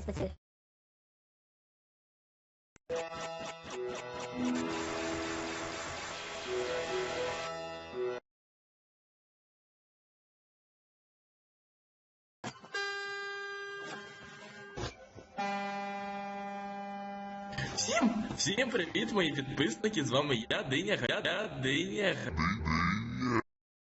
спрацює. Всім, всім привіт, мої підписники. З вами я, Диня Га- я, Диня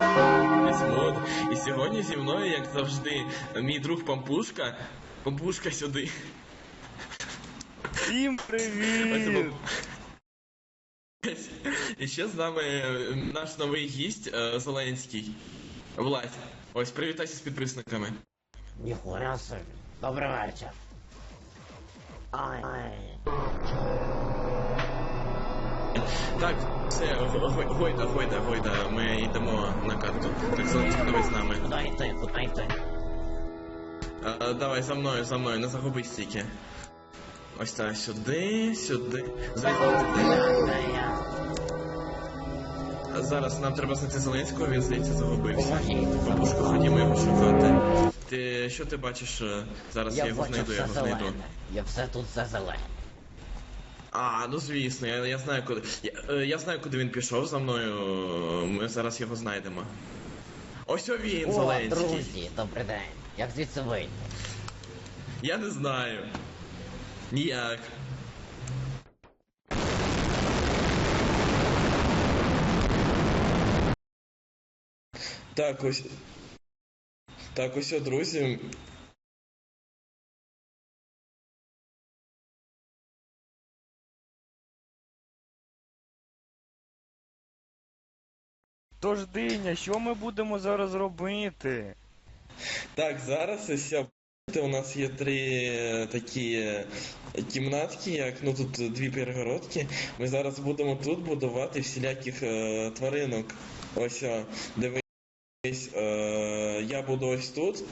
Грисмод. І сьогодні зі мною, як завжди, мій друг Пампушка. Пампушка сюди. Всім привіт! І ще з нами е, наш новий гість е, Зеленський. Владь. Ось привітайся з підписниками. Ніхуя собі. Добрий вечір. Ай. Так, все, го- го- гойда, гойда, гойда. Ми йдемо на карту. Так, Зеленський, давай з нами. Куди йти, куди йти? А, давай за мною, за мною, не загубись стільки. Ось так, сюди, сюди. Я? зараз нам треба знайти Зеленського, він здається загубився. Бабушка, ходімо його шукати. Ти що ти бачиш? е, Зараз я, Я його бачу знайду, я його знайду. Я все тут все зелене. А, ну звісно, я, я знаю куди. Я, е, я знаю, куди він пішов за мною. Ми зараз його знайдемо. Ось він, О, Зеленський. друзі, добрий день. Як звідси вийти? Я не знаю. Ніяк. Так, ось. Так, ось, о, друзі. Тож диня, що ми будемо зараз робити? Так, зараз ось у нас є три е, такі е, кімнатки, як ну тут дві перегородки. Ми зараз будемо тут будувати всіляких е, тваринок. Ось, о, дивись, е, я буду ось тут.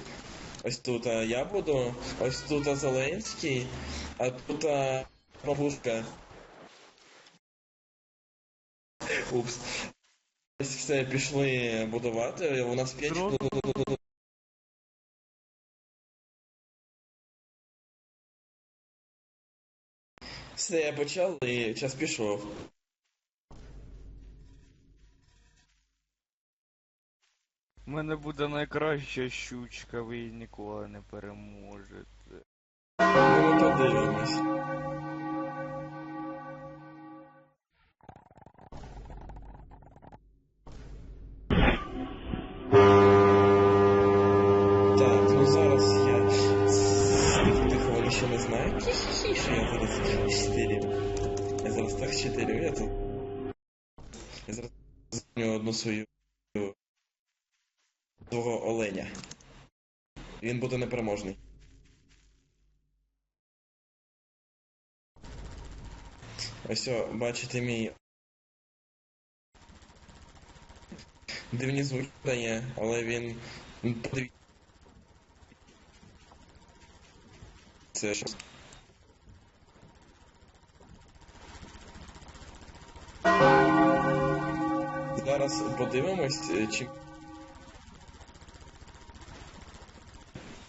Ось тут а я буду, ось тут а Зеленський, а тут а, бабушка. Упс. Ось все, пішли будувати. У нас п'ять. Все, я почав і час пішов. У мене буде найкраща щучка, ви її ніколи не переможете. Ну, подивимось. Так я зараз зміню одну свою свого оленя. Він буде непереможний. Ось, о, бачите мій. Дивні дає, але він. Це що? Зараз подивимось, е, чи.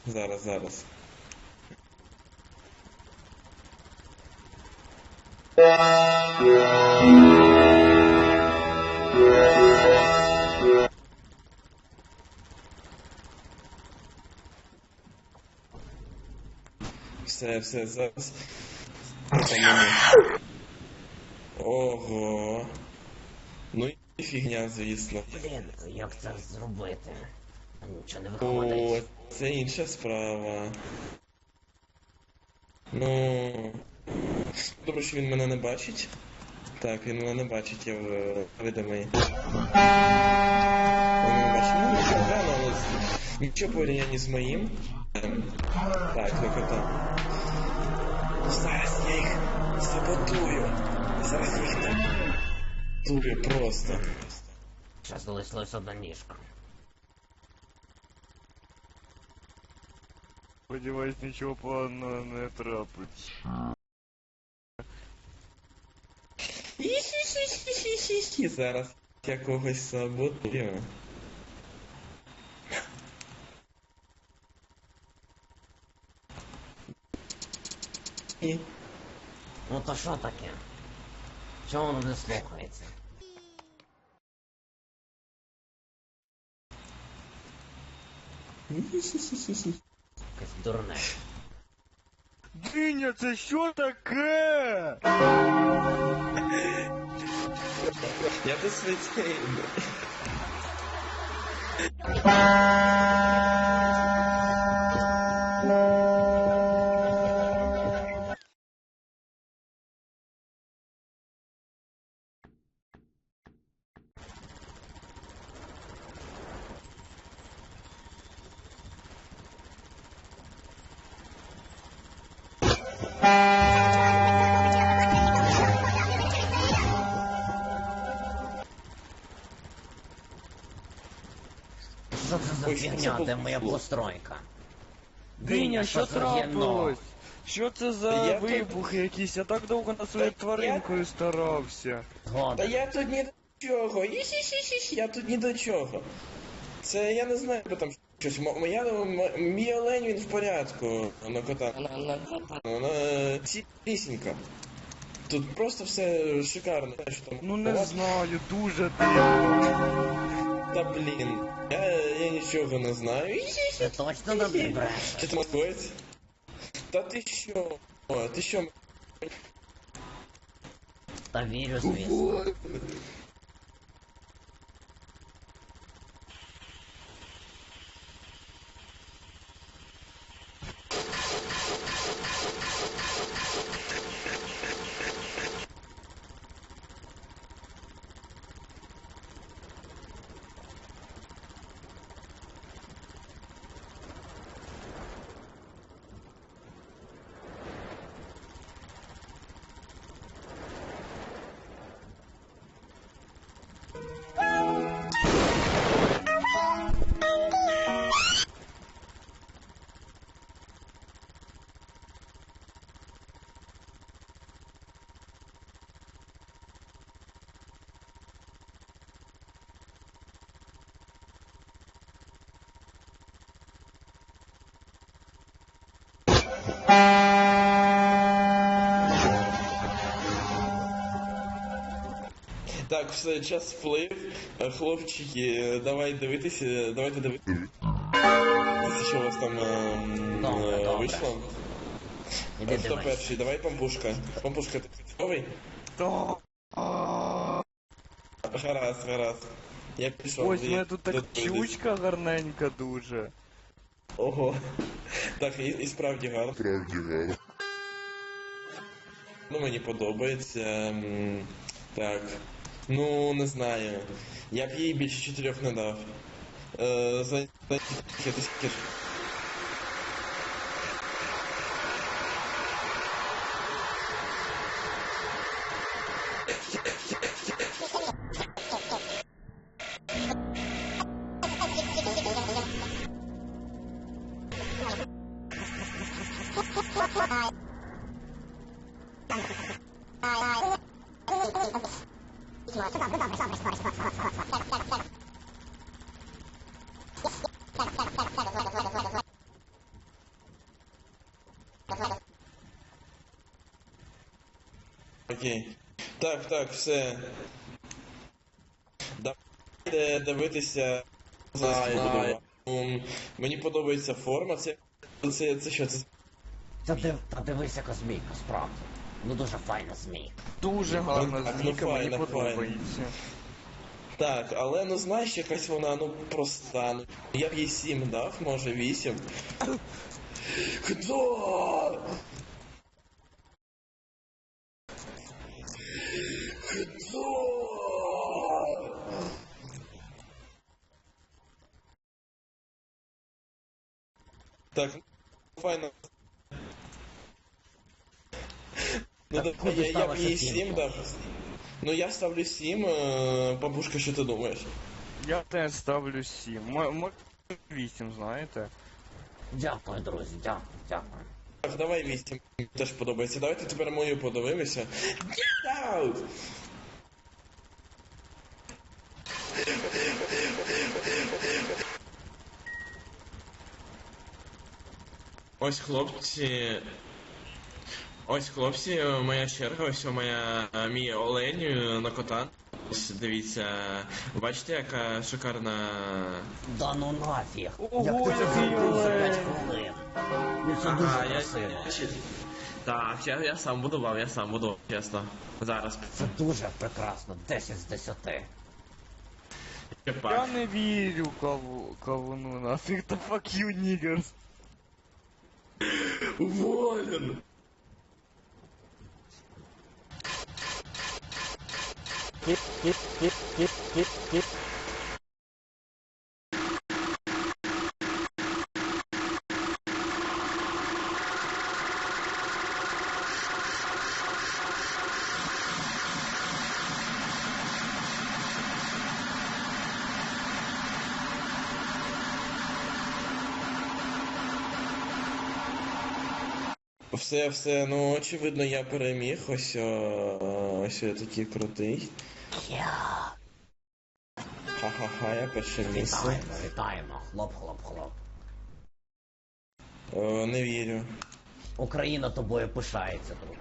Зараз, зараз. Все, все, зараз. Ого. Ну фігня, звісно. Блін, як це зробити? Нічого не О, виходить. це інша справа. Ну. Добре, що він мене не бачить. Так, він мене не бачить, я в- видимий. Він мене бачить. Ну, нічого погано, але нічого порівняння з моїм. Так, ну кота. Зараз я їх саботую. Зараз я їх там. Турю просто. Ще залишилось одна ніжка. Сподіваюсь, нічого поганого не трапиться. Хі-хі-хі-хі-хі-хі. Зараз я когось саботую. Ні. Ну то що таке? Чого воно не слухається? Якесь дурне. Диня, це що таке? Я до світей. Фігня, де моя постройка? Диня, що трапилось? Що це за Я тут- вибухи якісь? Я так довго над своєю Та я- тваринкою старався. Та Згоден. я тут ні до чого. Я тут ні до чого. Це я не знаю, бо там щось. М- Моя, м- мій олень він в порядку на кота. Вона цілісінька. Тут просто все шикарно. Знаєш, там Ну не знаю, дуже дивно. Та блін. Я, я нічого не знаю. Іш-іш-іш. Ти точно нам не бреш? Що там скоїться? Та ти що? О, ти що? Та вірю, звісно. Так, все, час вплив. Е, Хлопчики, е, давай дивитися, давайте дивитися. Що у вас там ем, Добре, е, добре. вийшло? Іди Хто дивись. перший? Давай пампушка. Пампушка, ти готовий? Гаразд, гаразд. Я пішов. Ось у мене тут так чучка гарненька дуже. Ого. Так, і, і справді гарно. Справді гарно. Ну, мені подобається. ем, Так. Ну, не знаю. Я б їй більше чотирьох не дав. Е, за... за... тисячі. Окей. Так, так, все. Давайте дивитися. Знаю. М, Мені подобається форма. Це, це, це що? Це Та, див... Та дивися космійка, справді. Ну дуже файна змійка. Дуже гарна так, ну, змійка, мені файна, подобається. Так, але ну знаєш, якась вона ну проста. Ну, я б їй сім дав, може вісім. Хто? Хто? Так, ну, файно. Ну, Так, да, я, я б ставиш їй оцінку? сім. Ну я ставлю сім, е, бабушка, що ти думаєш? Я теж ставлю 7. Може 8, знаєте? Дякую, друзі, дякую, дякую. Так, давай вісім. Мені Теж подобається. Давайте тепер мою подивимося. Get out! Ось хлопці. Ось, хлопці, моя черга, ось моя е, мій олень е, на кота. Ось дивіться, бачите, яка шикарна. Да ну нафіг. Ого, Як ти це зробив за 5 хвилин? Ну це дуже Ага, я, красиво. Так, я, я сам будував, я сам будував, чесно. Зараз. Це дуже прекрасно. 10 з 10. Я Чепак. не вірю каву, кавуну нафіг, та fuck you, niggers. Уволен! Все, все, ну очевидно, я переміг. Ось о, ось я такий крутий. Я. Ха-ха-ха, я перше місце. Вітаємо, вітаємо. Хлоп, хлоп, хлоп. О, не вірю. Україна тобою пишається, друг.